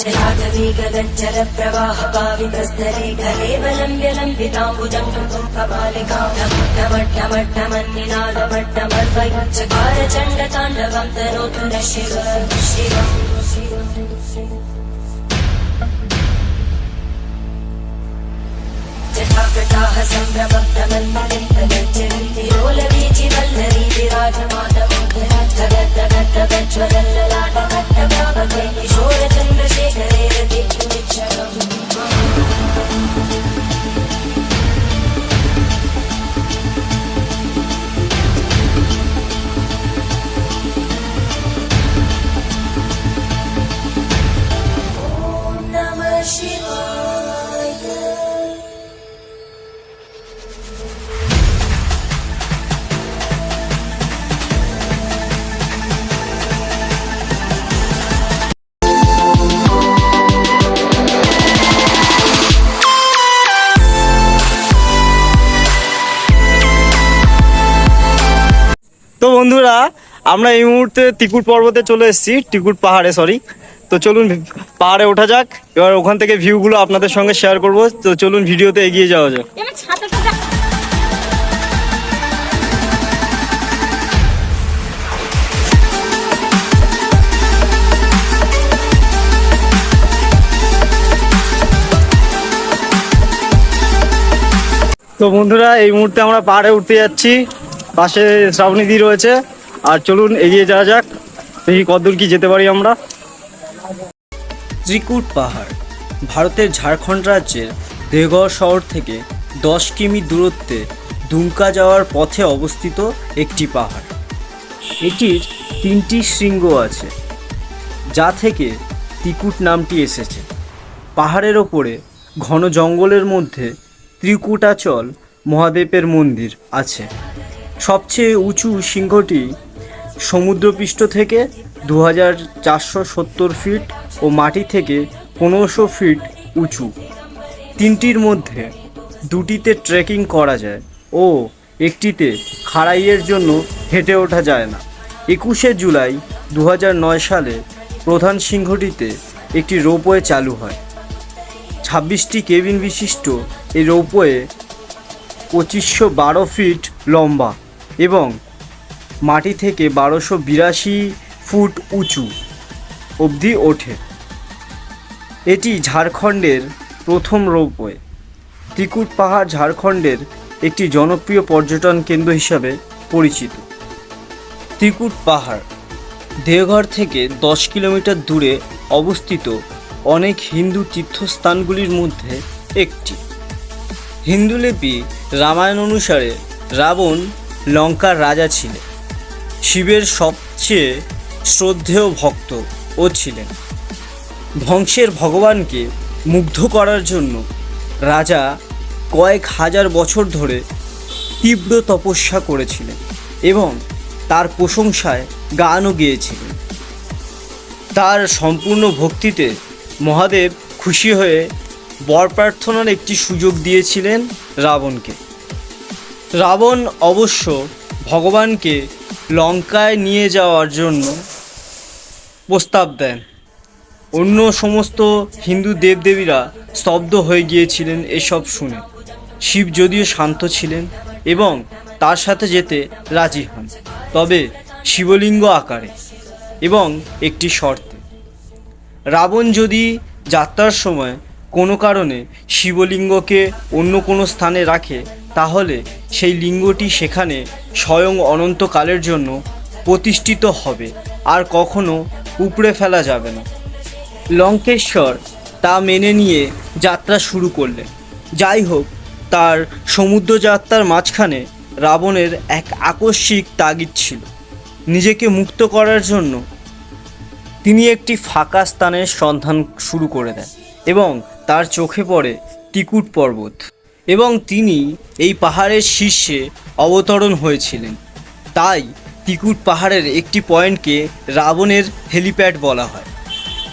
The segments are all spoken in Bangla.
जलागवीगदज्जलप्रवाहपावितस्तरे गलेवलम्ब्य लम्बिताम्बुजङ्गं कपालिका नमट्टमट्टमट्टमन्निनादमट्टमर्वयुच्चकार चण्डताण्डवं तनोतु न शिव शिव जटाकटाः सम्भ्रमब्धमन्मलिन्तगज्जन्ति लोलवीचि वल्लरी বন্ধুরা আমরা এই মুহূর্তে তিকুট পর্বতে চলে এসেছি টিকুট পাহাড়ে সরি তো চলুন পাহাড়ে ওঠা যাক এবার ওখান থেকে ভিউগুলো আপনাদের সঙ্গে শেয়ার করব তো চলুন ভিডিওতে এগিয়ে যাওয়া যাক। তো বন্ধুরা এই মুহূর্তে আমরা পাহাড়ে উঠতে যাচ্ছি। পাশে শ্রাবণীদি রয়েছে। আর চলুন এগিয়ে যাওয়া যাক। দেখি কতদূর কি যেতে পারি আমরা। ত্রিকুট পাহাড়, ভারতের ঝাড়খণ্ড রাজ্যের দেওঘর শহর থেকে দশ কিমি দূরত্বে দুমকা যাওয়ার পথে অবস্থিত একটি পাহাড়। এটির তিনটি শৃঙ্গ আছে, যা থেকে ত্রিকুট নামটি এসেছে। পাহাড়ের ওপরে ঘন জঙ্গলের মধ্যে ত্রিকুটাচল মহাদেবের মন্দির আছে। সবচেয়ে উঁচু শৃঙ্গটি সমুদ্রপৃষ্ঠ থেকে দু হাজার চারশো সত্তর ফিট ও মাটি থেকে পনেরোশো ফিট উঁচু। তিনটির মধ্যে দুটিতে ট্রেকিং করা যায় ও একটিতে খাড়াইয়ের জন্য হেঁটে ওঠা যায় না। একুশে জুলাই দু সালে প্রধান সিংহটিতে একটি রোপওয়ে চালু হয়। ছাব্বিশটি কেবিন বিশিষ্ট এই রোপওয়ে পঁচিশশো বারো ফিট লম্বা। এবং মাটি থেকে বারোশো বিরাশি ফুট উঁচু অবধি ওঠে। এটি ঝাড়খণ্ডের প্রথম রোপওয়ে। ত্রিকুট পাহাড় ঝাড়খণ্ডের একটি জনপ্রিয় পর্যটন কেন্দ্র হিসাবে পরিচিত। ত্রিকুট পাহাড় দেওঘর থেকে দশ কিলোমিটার দূরে অবস্থিত অনেক হিন্দু তীর্থস্থানগুলির মধ্যে একটি। হিন্দু লিপি রামায়ণ অনুসারে রাবণ লঙ্কার রাজা ছিলেন। শিবের সবচেয়ে শ্রদ্ধেয় ভক্ত ও ছিলেন। ধ্বংসের ভগবানকে মুগ্ধ করার জন্য রাজা কয়েক হাজার বছর ধরে তীব্র তপস্যা করেছিলেন এবং তার প্রশংসায় গানও গেয়েছিলেন। তার সম্পূর্ণ ভক্তিতে মহাদেব খুশি হয়ে বর প্রার্থনার একটি সুযোগ দিয়েছিলেন রাবণকে। রাবণ অবশ্য ভগবানকে লঙ্কায় নিয়ে যাওয়ার জন্য প্রস্তাব দেন। অন্য সমস্ত হিন্দু দেবদেবীরা স্তব্ধ হয়ে গিয়েছিলেন এসব শুনে। শিব যদিও শান্ত ছিলেন এবং তার সাথে যেতে রাজি হন, তবে শিবলিঙ্গ আকারে এবং একটি শর্তে। রাবণ যদি যাত্রার সময় কোনো কারণে শিবলিঙ্গকে অন্য কোনো স্থানে রাখে তাহলে সেই লিঙ্গটি সেখানে স্বয়ং অনন্তকালের জন্য প্রতিষ্ঠিত হবে, আর কখনো উপড়ে ফেলা যাবে না। লঙ্কেশ্বর তা মেনে নিয়ে যাত্রা শুরু করলেন। যাই হোক তার সমুদ্র যাত্রার মাঝখানে রাবণের এক আকস্মিক তাগিদ ছিল। নিজেকে মুক্ত করার জন্য তিনি একটি ফাঁকা স্থানের সন্ধান শুরু করে দেন এবং তার চোখে পড়ে টিকুট পর্বত। এবং তিনি এই পাহাড়ের শীর্ষে অবতরণ হয়েছিলেন। তাই তিকুট পাহাড়ের একটি পয়েন্টকে রাবণের হেলিপ্যাড বলা হয়।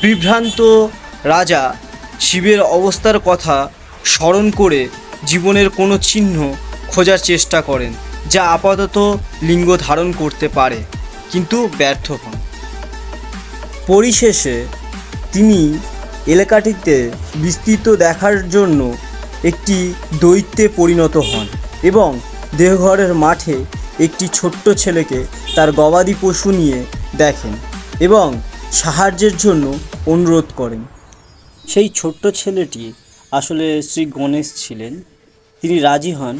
বিভ্রান্ত রাজা শিবের অবস্থার কথা স্মরণ করে জীবনের কোনো চিহ্ন খোঁজার চেষ্টা করেন, যা আপাতত লিঙ্গ ধারণ করতে পারে, কিন্তু ব্যর্থ হন। পরিশেষে তিনি এলাকাটিতে বিস্তৃত দেখার জন্য একটি দৈত্যে পরিণত হন এবং দেহঘরের মাঠে একটি ছোট্ট ছেলেকে তার গবাদি পশু নিয়ে দেখেন এবং সাহায্যের জন্য অনুরোধ করেন। সেই ছোট্ট ছেলেটি আসলে শ্রী গণেশ ছিলেন। তিনি রাজি হন,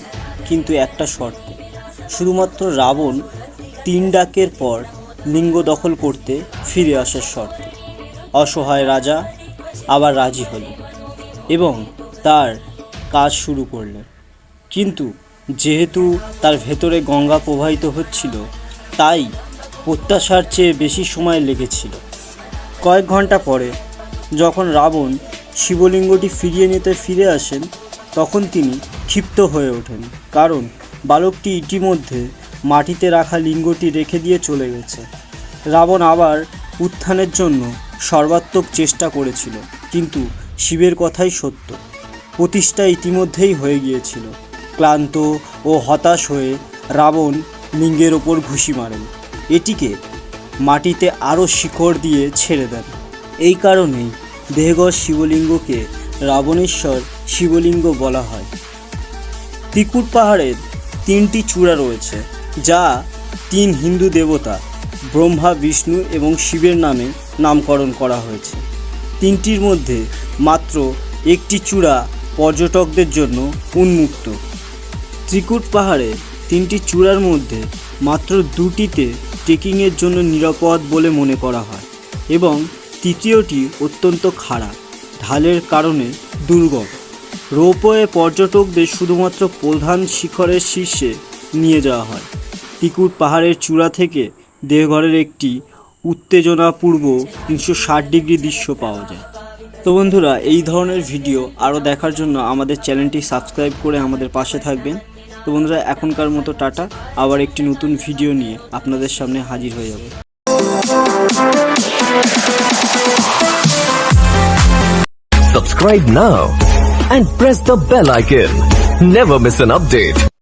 কিন্তু একটা শর্তে। শুধুমাত্র রাবণ তিন ডাকের পর লিঙ্গ দখল করতে ফিরে আসার শর্তে। অসহায় রাজা আবার রাজি হলেন এবং তার কাজ শুরু করলেন। কিন্তু যেহেতু তার ভেতরে গঙ্গা প্রবাহিত হচ্ছিল, তাই প্রত্যাশার চেয়ে বেশি সময় লেগেছিল। কয়েক ঘণ্টা পরে যখন রাবণ শিবলিঙ্গটি ফিরিয়ে নিতে ফিরে আসেন, তখন তিনি ক্ষিপ্ত হয়ে ওঠেন, কারণ বালকটি ইতিমধ্যে মাটিতে রাখা লিঙ্গটি রেখে দিয়ে চলে গেছে। রাবণ আবার উত্থানের জন্য সর্বাত্মক চেষ্টা করেছিল, কিন্তু শিবের কথাই সত্য। প্রতিষ্ঠা ইতিমধ্যেই হয়ে গিয়েছিল। ক্লান্ত ও হতাশ হয়ে রাবণ লিঙ্গের ওপর ঘুষি মারেন। এটিকে মাটিতে আরও শিকড় দিয়ে ছেড়ে দেন। এই কারণেই দেহগড় শিবলিঙ্গকে রাবণেশ্বর শিবলিঙ্গ বলা হয়। ত্রিকুট পাহাড়ের তিনটি চূড়া রয়েছে, যা তিন হিন্দু দেবতা, ব্রহ্মা, বিষ্ণু এবং শিবের নামে নামকরণ করা হয়েছে। তিনটির মধ্যে মাত্র একটি চূড়া পর্যটকদের জন্য উন্মুক্ত। ত্রিকুট পাহাড়ে তিনটি চূড়ার মধ্যে মাত্র দুটিতে ট্রেকিংয়ের জন্য নিরাপদ বলে মনে করা হয় এবং তৃতীয়টি অত্যন্ত খাড়া, ঢালের কারণে দুর্গম। রোপওয়ে পর্যটকদের শুধুমাত্র প্রধান শিখরের শীর্ষে নিয়ে যাওয়া হয়। ত্রিকুট পাহাড়ের চূড়া থেকে দেহঘরের একটি উত্তেজনাপূর্ব তিনশো ষাট ডিগ্রি দৃশ্য পাওয়া যায়। তো বন্ধুরা, এই ধরনের ভিডিও আরও দেখার জন্য আমাদের চ্যানেলটি সাবস্ক্রাইব করে আমাদের পাশে থাকবেন তো বন্ধুরা, এখনকার মতো টাটা আবার একটি নতুন ভিডিও নিয়ে আপনাদের সামনে হাজির হয়ে যাবে Subscribe now and press the bell icon. Never miss an update.